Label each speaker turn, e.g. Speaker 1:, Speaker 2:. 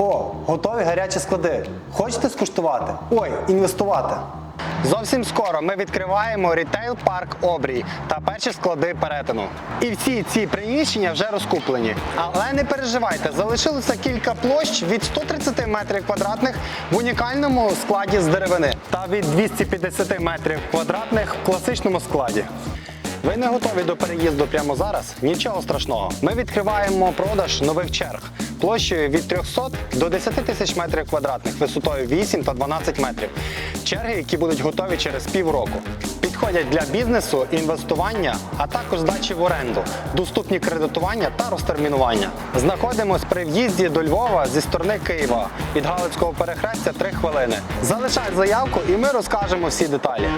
Speaker 1: О, готові гарячі склади. Хочете скуштувати? Ой, інвестувати. Зовсім скоро ми відкриваємо рітейл парк Обрій та перші склади перетину. І всі ці приміщення вже розкуплені. Але не переживайте, залишилося кілька площ від 130 метрів квадратних в унікальному складі з деревини та від 250 метрів квадратних в класичному складі. Ви не готові до переїзду прямо зараз? Нічого страшного. Ми відкриваємо продаж нових черг площею від 300 до 10 тисяч метрів квадратних, висотою 8 та 12 метрів. Черги, які будуть готові через півроку. Підходять для бізнесу, інвестування, а також здачі в оренду, доступні кредитування та розтермінування. Знаходимось при в'їзді до Львова зі сторони Києва від Галицького перехрестя 3 хвилини. Залишай заявку і ми розкажемо всі деталі.